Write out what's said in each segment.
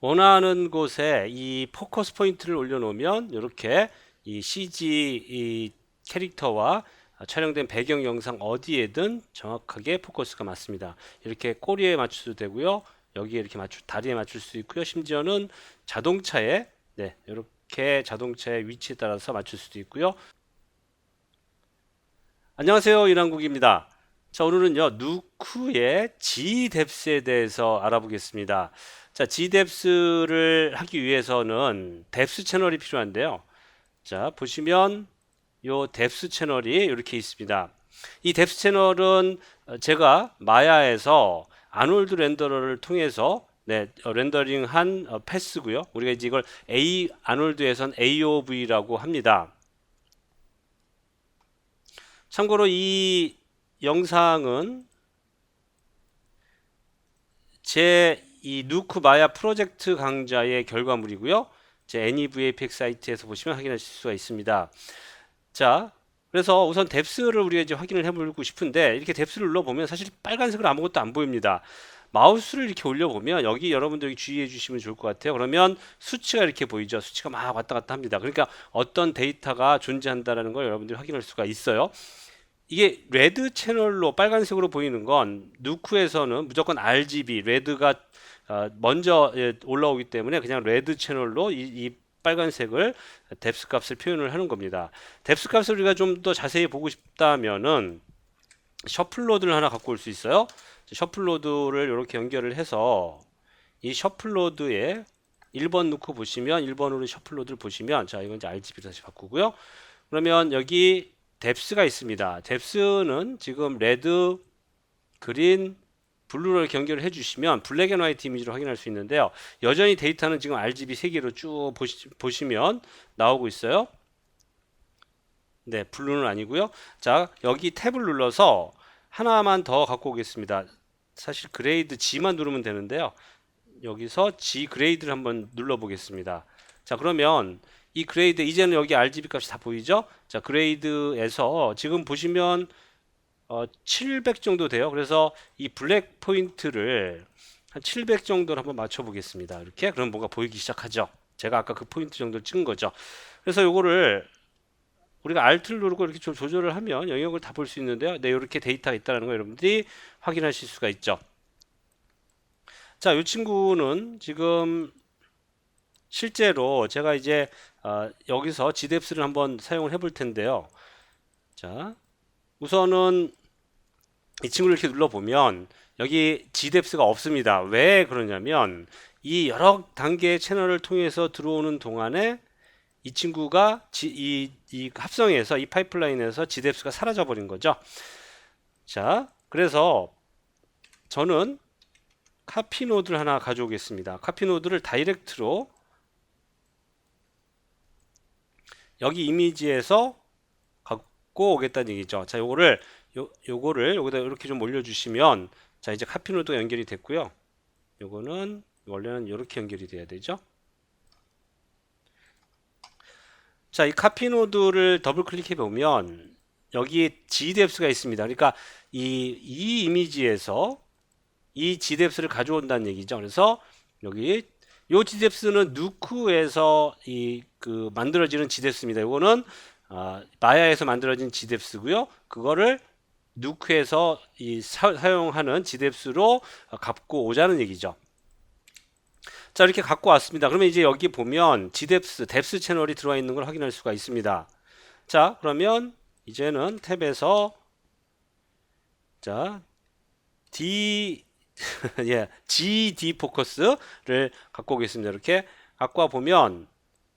원하는 곳에 이 포커스 포인트를 올려놓으면 이렇게 이 CG 이 캐릭터와 촬영된 배경 영상 어디에든 정확하게 포커스가 맞습니다. 이렇게 꼬리에 맞춰도 되고요. 여기에 이렇게 맞출 다리에 맞출 수 있고요. 심지어는 자동차에 네, 이렇게 자동차의 위치에 따라서 맞출 수도 있고요. 안녕하세요. 이랑국입니다. 자, 오늘은요, 누쿠의 Gdeps에 대해서 알아보겠습니다. 자, Gdeps를 하기 위해서는 depth 채널이 필요한데요. 자, 보시면 요 depth 채널이 이렇게 있습니다. 이 depth 채널은 어, 제가 마야에서 아놀드 렌더러를 통해서 네, 어, 렌더링한 어, 패스고요. 우리가 이제 이걸 A 아놀드에선 AOV라고 합니다. 참고로 이 영상은 제 이 누크 마야 프로젝트 강좌의 결과물이고요. 제 NEVAPX 사이트에서 보시면 확인하실 수가 있습니다. 자, 그래서 우선 뎁스를 우리가 이제 확인을 해보고 싶은데 이렇게 뎁스를 눌러보면 사실 빨간색으로 아무것도 안 보입니다. 마우스를 이렇게 올려보면 여기 여러분들이 주의해 주시면 좋을 것 같아요. 그러면 수치가 이렇게 보이죠. 수치가 막 왔다 갔다 합니다. 그러니까 어떤 데이터가 존재한다라는 걸 여러분들이 확인할 수가 있어요. 이게 레드 채널로 빨간색으로 보이는 건 누크에서는 무조건 RGB 레드가 어, 먼저 예, 올라오기 때문에 그냥 레드 채널로 이, 이 빨간색을 뎁스 값을 표현을 하는 겁니다. 뎁스 값을 우리가 좀 더 자세히 보고 싶다면은 셔플 로드를 하나 갖고 올 수 있어요. 셔플 로드를 이렇게 연결을 해서 이 셔플 로드에 1번 넣고 보시면 1번으로 셔플 로드를 보시면 자 이건 이제 RGB로 다시 바꾸고요. 그러면 여기 뎁스가 있습니다. 뎁스는 지금 레드, 그린, 블루를 연결을 해주시면 블랙 앤 화이트 이미지로 확인할 수 있는데요. 여전히 데이터는 지금 RGB 3개로 쭉 보시, 보시면 나오고 있어요. 네, 블루는 아니고요. 자, 여기 탭을 눌러서 하나만 더 갖고 오겠습니다. 사실 그레이드 G만 누르면 되는데요. 여기서 G 그레이드를 한번 눌러 보겠습니다. 자, 그러면 이 그레이드 이제는 여기 RGB 값이 다 보이죠? 자, 그레이드에서 지금 보시면 어, 700 정도 돼요. 그래서 이 블랙 포인트를 한 700 정도로 한번 맞춰 보겠습니다. 이렇게 그럼 뭔가 보이기 시작하죠. 제가 아까 그 포인트 정도를 찍은 거죠. 그래서 요거를 우리가 Alt를 누르고 이렇게 좀 조절을 하면 영역을 다 볼 수 있는데요. 네, 이렇게 데이터가 있다는 거 여러분들이 확인하실 수가 있죠. 자, 이 친구는 지금 실제로 제가 이제 어, 여기서 GDEPS를 한번 사용을 해볼 텐데요. 자, 우선은 이 친구를 이렇게 눌러보면 여기 GDEPS가 없습니다. 왜 그러냐면 이 여러 단계의 채널을 통해서 들어오는 동안에 이 친구가 지, 이, 이 합성에서 이 파이프라인에서 GDEPS가 사라져 버린 거죠. 자, 그래서 저는 카피 노드를 하나 가져오겠습니다. 카피 노드를 다이렉트로 여기 이미지에서 갖고 오겠다는 얘기죠. 자, 요거를 요 요거를 여기다 이렇게 좀 올려 주시면 자, 이제 카피 노드가 연결이 됐고요. 요거는 원래는 이렇게 연결이 돼야 되죠. 자, 이 카피 노드를 더블 클릭해 보면 여기에 GDEPS가 있습니다. 그러니까 이, 이 이미지에서 이 GDEPS를 가져온다는 얘기죠. 그래서 여기 요 GDEPS는 누크에서 이 그 만들어지는 GDEPS입니다. 이거는 아, 마야에서 만들어진 GDEPS고요. 그거를 누크에서 이 사, 용하는 GDEPS로 갖고 오자는 얘기죠. 자 이렇게 갖고 왔습니다. 그러면 이제 여기 보면 GDEPS, DEPS 채널이 들어와 있는 걸 확인할 수가 있습니다. 자 그러면 이제는 탭에서 자 D 예, GD 포커스를 갖고 오겠습니다. 이렇게 갖고 와 보면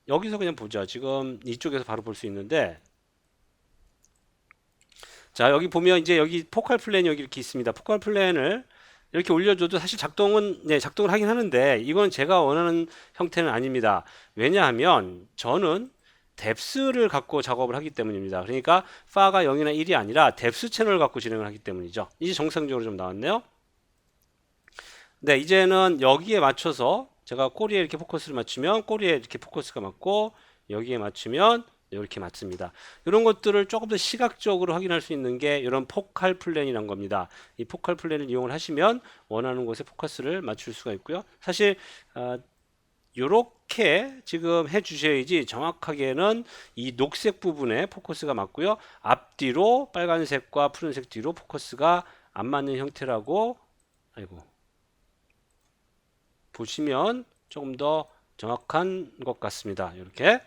여기서 그냥 보죠. 지금 이쪽에서 바로 볼 수 있는데 자 여기 보면 이제 여기 포컬 플랜이 여기 이렇게 있습니다. 포컬 플랜을 이렇게 올려줘도 사실 작동은 네 작동을 하긴 하는데 이건 제가 원하는 형태는 아닙니다. 왜냐하면 저는 뎁스를 갖고 작업을 하기 때문입니다. 그러니까 파가 0이나 1이 아니라 뎁스 채널을 갖고 진행을 하기 때문이죠. 이제 정상적으로 좀 나왔네요. 네, 이제는 여기에 맞춰서 제가 꼬리에 이렇게 포커스를 맞추면 꼬리에 이렇게 포커스가 맞고 여기에 맞추면 이렇게 맞습니다. 이런 것들을 조금 더 시각적으로 확인할 수 있는 게 이런 포칼 플랜이란 겁니다. 이 포칼 플랜을 이용을 하시면 원하는 곳에 포커스를 맞출 수가 있고요. 사실 어, 요렇게 지금 해 주셔야지 정확하게는 이 녹색 부분에 포커스가 맞고요. 앞뒤로 빨간색과 푸른색 뒤로 포커스가 안 맞는 형태라고 아이고 보시면 조금 더 정확한 것 같습니다. 이렇게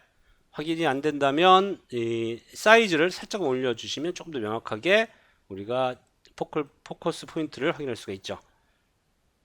확인이 안 된다면 이 사이즈를 살짝 올려 주시면 조금 더 명확하게 우리가 포커스 포인트를 확인할 수가 있죠.